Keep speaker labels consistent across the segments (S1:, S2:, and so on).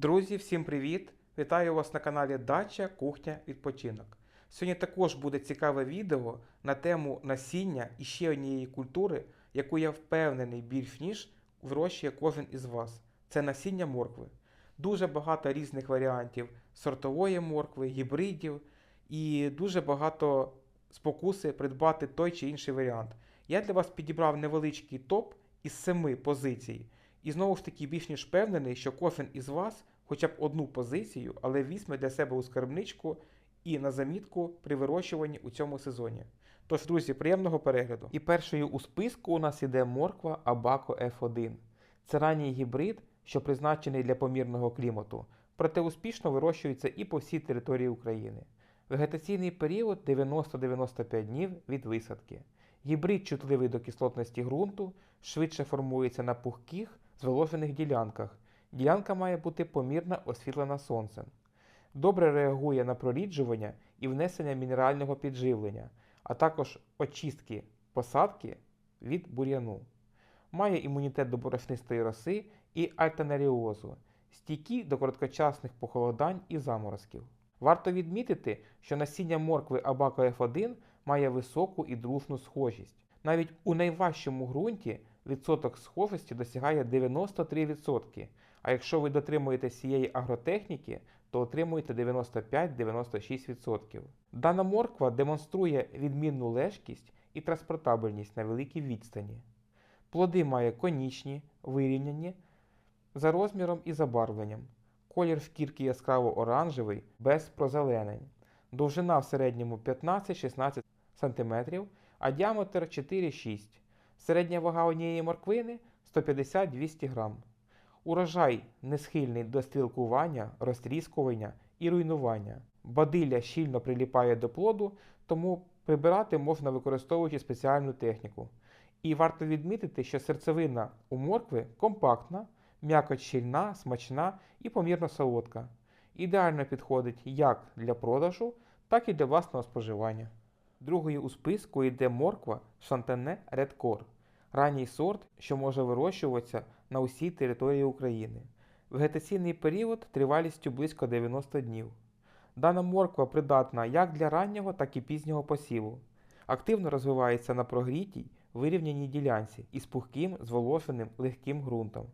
S1: Друзі, всім привіт! Вітаю вас на каналі Дача, Кухня, Відпочинок. Сьогодні також буде цікаве відео на тему насіння і ще однієї культури, яку я впевнений більш ніж вирощує кожен із вас. Це насіння моркви. Дуже багато різних варіантів сортової моркви, гібридів і дуже багато спокуси придбати той чи інший варіант. Я для вас підібрав невеличкий топ із семи позицій. І знову ж таки більш ніж впевнений, що кожен із вас хоча б одну позицію, але візьме для себе у скарбничку і на замітку при вирощуванні у цьому сезоні. Тож, друзі, приємного перегляду. І першою у списку у нас іде морква Абако F1. Це ранній гібрид, що призначений для помірного клімату, проте успішно вирощується і по всій території України. Вегетаційний період 90-95 днів від висадки. Гібрид чутливий до кислотності ґрунту, швидше формується на пухких, зволожених ділянках. Ділянка має бути помірно освітлена сонцем. Добре реагує на проріджування і внесення мінерального підживлення, а також очистки посадки від бур'яну. Має імунітет до борошнистої роси і альтанаріозу, стійкий до короткочасних похолодань і заморозків. Варто відмітити, що насіння моркви Абако F1 має високу і дружну схожість. Навіть у найважчому ґрунті відсоток схожості досягає 93%, а якщо ви дотримуєтесь цієї агротехніки, то отримуєте 95-96%. Дана морква демонструє відмінну лежкість і транспортабельність на великій відстані. Плоди має конічні, вирівняні за розміром і забарвленням. Колір шкірки яскраво оранжевий, без прозеленень. Довжина в середньому 15-16 см, а діаметр 4-6 Середня вага однієї морквини 150-200 грам. Урожай не схильний до стрілкування, розтріскування і руйнування. Бадилля щільно приліпає до плоду, тому прибирати можна використовуючи спеціальну техніку. І варто відмітити, що серцевина у моркви компактна, м'якоть щільна, смачна і помірно солодка. Ідеально підходить як для продажу, так і для власного споживання. Другою у списку йде морква Шантене Редкор, ранній сорт, що може вирощуватися на усій території України. Вегетаційний період тривалістю близько 90 днів. Дана морква придатна як для раннього, так і пізнього посіву. Активно розвивається на прогрітій, вирівняній ділянці із пухким, зволоженим легким ґрунтом.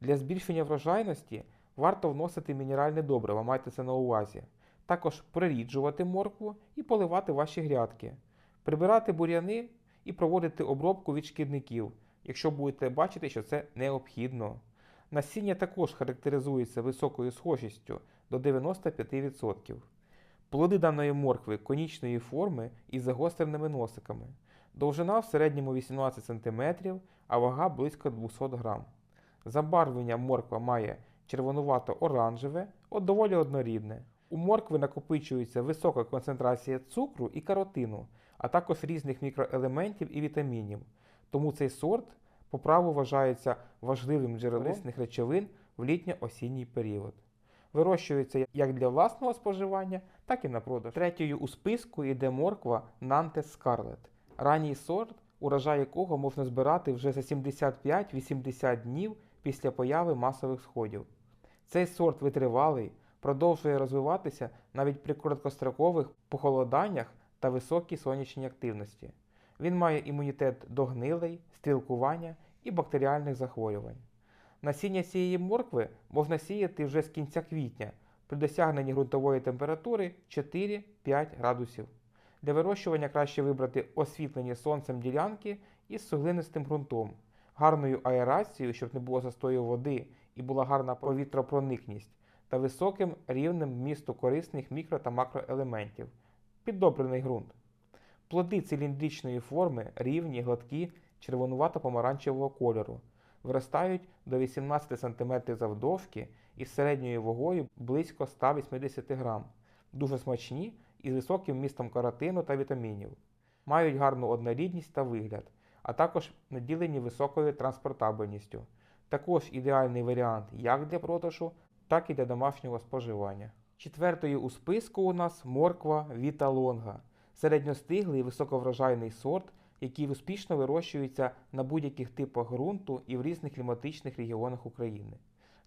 S1: Для збільшення врожайності варто вносити мінеральне добриво, майте це на увазі. Також приріджувати моркву і поливати ваші грядки, прибирати бур'яни і проводити обробку від шкідників, якщо будете бачити, що це необхідно. Насіння також характеризується високою схожістю до 95%. Плоди даної моркви конічної форми із загостреними носиками. Довжина в середньому 18 см, а вага близько 200 г. Забарвлення морква має червонувато-оранжеве, от доволі однорідне. У моркви накопичується висока концентрація цукру і каротину, а також різних мікроелементів і вітамінів. Тому цей сорт по праву вважається важливим джерелом корисних речовин в літньо-осінній період. Вирощується як для власного споживання, так і на продаж. Третьою у списку йде морква Nantes Scarlet, ранній сорт, урожай якого можна збирати вже за 75-80 днів після появи масових сходів. Цей сорт витривалий, продовжує розвиватися навіть при короткострокових похолоданнях та високій сонячній активності. Він має імунітет до гнилей, стрілкування і бактеріальних захворювань. Насіння цієї моркви можна сіяти вже з кінця квітня при досягненні ґрунтової температури 4-5 градусів. Для вирощування краще вибрати освітлені сонцем ділянки із суглинистим ґрунтом, гарною аерацією, щоб не було застою води і була гарна повітропроникність, та високим рівнем вмісту корисних мікро та макроелементів. Піддобрений ґрунт. Плоди циліндричної форми рівні, гладкі, червонувато-помаранчевого кольору, виростають до 18 см завдовжки із середньою вагою близько 180 г, дуже смачні і з високим вмістом каротину та вітамінів, мають гарну однорідність та вигляд, а також наділені високою транспортабельністю. Також ідеальний варіант як для продажу, так і для домашнього споживання. Четвертою у списку у нас морква Віта Лонга, середньостиглий високоврожайний сорт, який успішно вирощується на будь-яких типах ґрунту і в різних кліматичних регіонах України.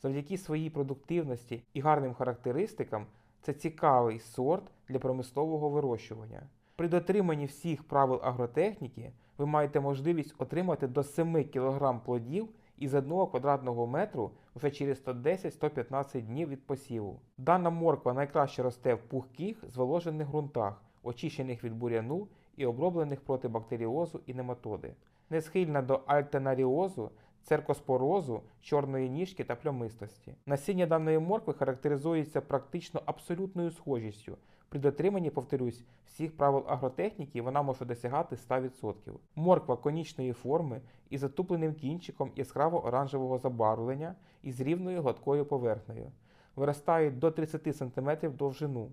S1: Завдяки своїй продуктивності і гарним характеристикам це цікавий сорт для промислового вирощування. При дотриманні всіх правил агротехніки ви маєте можливість отримати до 7 кг плодів із 1 квадратного метру вже через 110-115 днів від посіву. Дана морква найкраще росте в пухких зволожених ґрунтах, очищених від буряну і оброблених проти бактеріозу і нематоди. Не схильна до альтенаріозу, церкоспорозу, чорної ніжки та плямистості. Насіння даної моркви характеризується практично абсолютною схожістю. При дотриманні, повторюсь, всіх правил агротехніки вона може досягати 100%. Морква конічної форми із затупленим кінчиком яскраво оранжевого забарвлення і з рівною гладкою поверхнею. Виростають до 30 см довжину.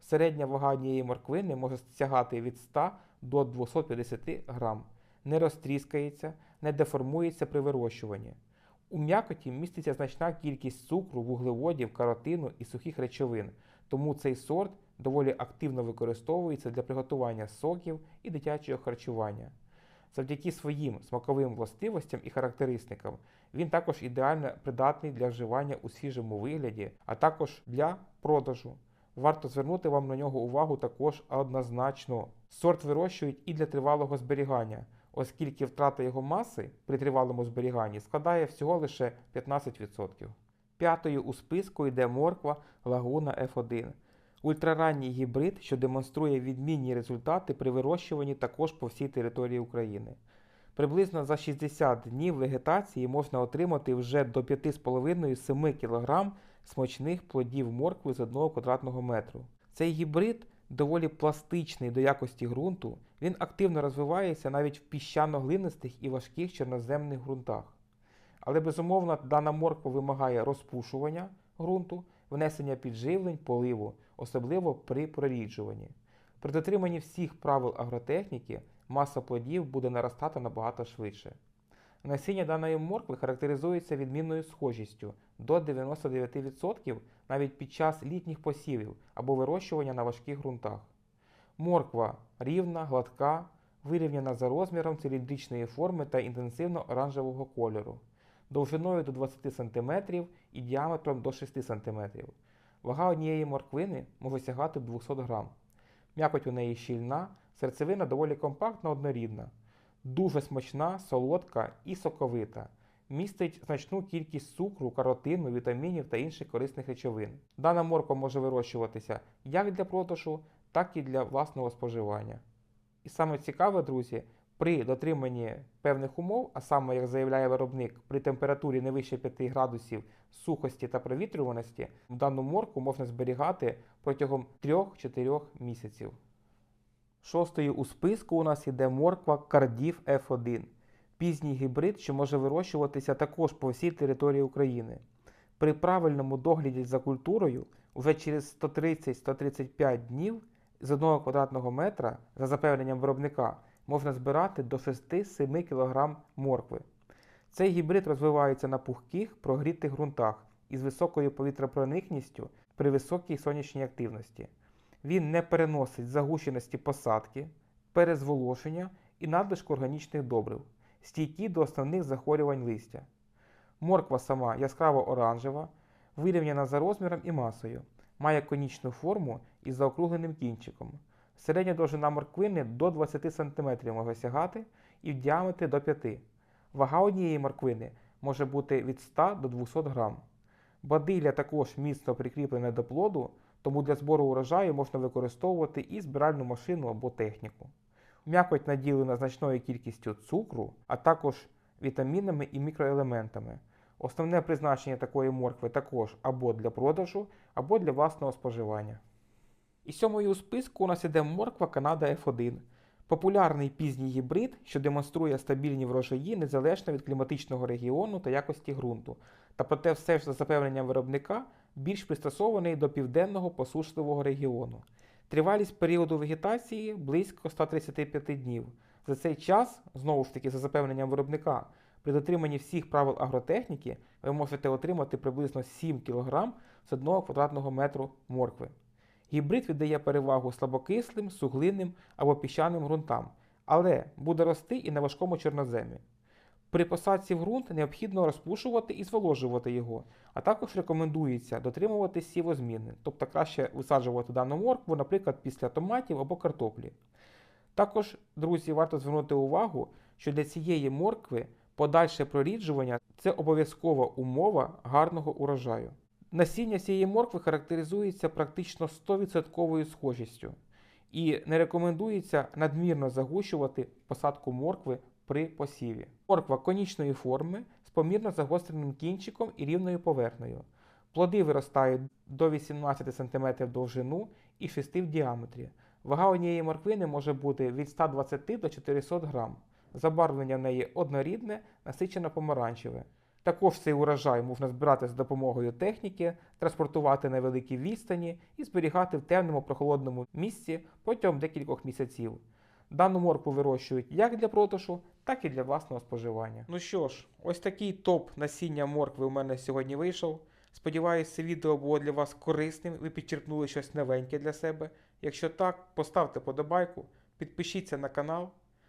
S1: Середня вага однієї морквини може сягати від 100 до 250 грам. Не розтріскається, не деформується при вирощуванні. У м'якоті міститься значна кількість цукру, вуглеводів, каротину і сухих речовин, тому цей сорт доволі активно використовується для приготування соків і дитячого харчування. Завдяки своїм смаковим властивостям і характеристикам він також ідеально придатний для вживання у свіжому вигляді, а також для продажу. Варто звернути вам на нього увагу також однозначно. Сорт вирощують і для тривалого зберігання, оскільки втрата його маси при тривалому зберіганні складає всього лише 15%. П'ятою у списку йде морква Лагуна F1. Ультраранній гібрид, що демонструє відмінні результати при вирощуванні також по всій території України. Приблизно за 60 днів вегетації можна отримати вже до 5,5-7 кг смачних плодів моркви з 1 квадратного метру. Цей гібрид доволі пластичний до якості ґрунту, він активно розвивається навіть в піщано-глинистих і важких чорноземних ґрунтах. Але безумовно дана морква вимагає розпушування ґрунту, внесення підживлень, поливу, особливо при проріджуванні. При дотриманні всіх правил агротехніки маса плодів буде наростати набагато швидше. Насіння даної моркви характеризується відмінною схожістю до 99% навіть під час літніх посівів або вирощування на важких ґрунтах. Морква рівна, гладка, вирівняна за розміром циліндричної форми та інтенсивно оранжевого кольору, довжиною до 20 см і діаметром до 6 см. Вага однієї морквини може сягати 200 г. М'якоть у неї щільна, серцевина доволі компактна однорідна, дуже смачна, солодка і соковита. Містить значну кількість цукру, каротину, вітамінів та інших корисних речовин. Дана морква може вирощуватися як для продажу, так і для власного споживання. І саме цікаве, друзі, при дотриманні певних умов, а саме, як заявляє виробник, при температурі не вище 5 градусів сухості та провітрюваності, дану морку можна зберігати протягом 3-4 місяців. Шостою у списку у нас йде морква Кардів F1, пізній гібрид, що може вирощуватися також по всій території України. При правильному догляді за культурою вже через 130-135 днів з 1 квадратного метра за запевненням виробника можна збирати до 6-7 кг моркви. Цей гібрид розвивається на пухких прогрітих ґрунтах із високою повітропроникністю при високій сонячній активності. Він не переносить загущеності посадки, перезволошення і надлишку органічних добрив, стійкі до основних захворювань листя. Морква сама яскраво оранжева, вирівняна за розміром і масою, має конічну форму із заокругленим кінчиком. Середня довжина морквини до 20 см може сягати і в діаметрі до 5 Вага однієї морквини може бути від 100 до 200 грам. Бадилля також міцно прикріплене до плоду, тому для збору урожаю можна використовувати і збиральну машину або техніку. М'якоть наділена значною кількістю цукру, а також вітамінами і мікроелементами. Основне призначення такої моркви також або для продажу, або для власного споживання. І сьомою у списку у нас іде морква Канада F1. Популярний пізній гібрид, що демонструє стабільні врожаї незалежно від кліматичного регіону та якості ґрунту, та проте все ж за запевненням виробника більш пристосований до південного посушливого регіону. Тривалість періоду вегетації близько 135 днів. За цей час, знову ж таки, за запевненням виробника, при дотриманні всіх правил агротехніки ви можете отримати приблизно 7 кг з 1 квадратного метру моркви. Гібрид віддає перевагу слабокислим, суглинним або піщаним ґрунтам, але буде рости і на важкому чорноземі. При посадці в ґрунт необхідно розпушувати і зволожувати його, а також рекомендується дотримуватись сівозміни, тобто краще висаджувати дану моркву, наприклад, після томатів або картоплі. Також, друзі, варто звернути увагу, що для цієї моркви подальше проріджування це обов'язкова умова гарного урожаю. Насіння цієї моркви характеризується практично 100% схожістю і не рекомендується надмірно загущувати посадку моркви при посіві. Морква конічної форми з помірно загостреним кінчиком і рівною поверхнею. Плоди виростають до 18 см довжину і 6 в діаметрі. Вага однієї морквини може бути від 120 до 400 грам. Забарвлення в неї однорідне, насичено помаранчеве. Також цей урожай можна збирати з допомогою техніки, транспортувати на великій відстані і зберігати в темному прохолодному місці протягом декількох місяців. Дану моркву вирощують як для продажу, так і для власного споживання. Ну що ж, ось такий топ насіння моркви у мене сьогодні вийшов. Сподіваюсь, це відео було для вас корисним, ви підчерпнули щось новеньке для себе. Якщо так, поставте подобайку, підпишіться на канал,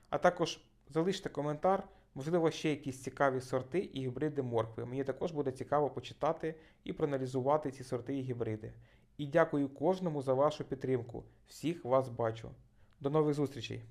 S1: а також залиште коментар, можливо, ще якісь цікаві сорти і гібриди моркви. Мені також буде цікаво почитати і проаналізувати ці сорти і гібриди. І дякую кожному за вашу підтримку. Всіх вас бачу. До нових зустрічей!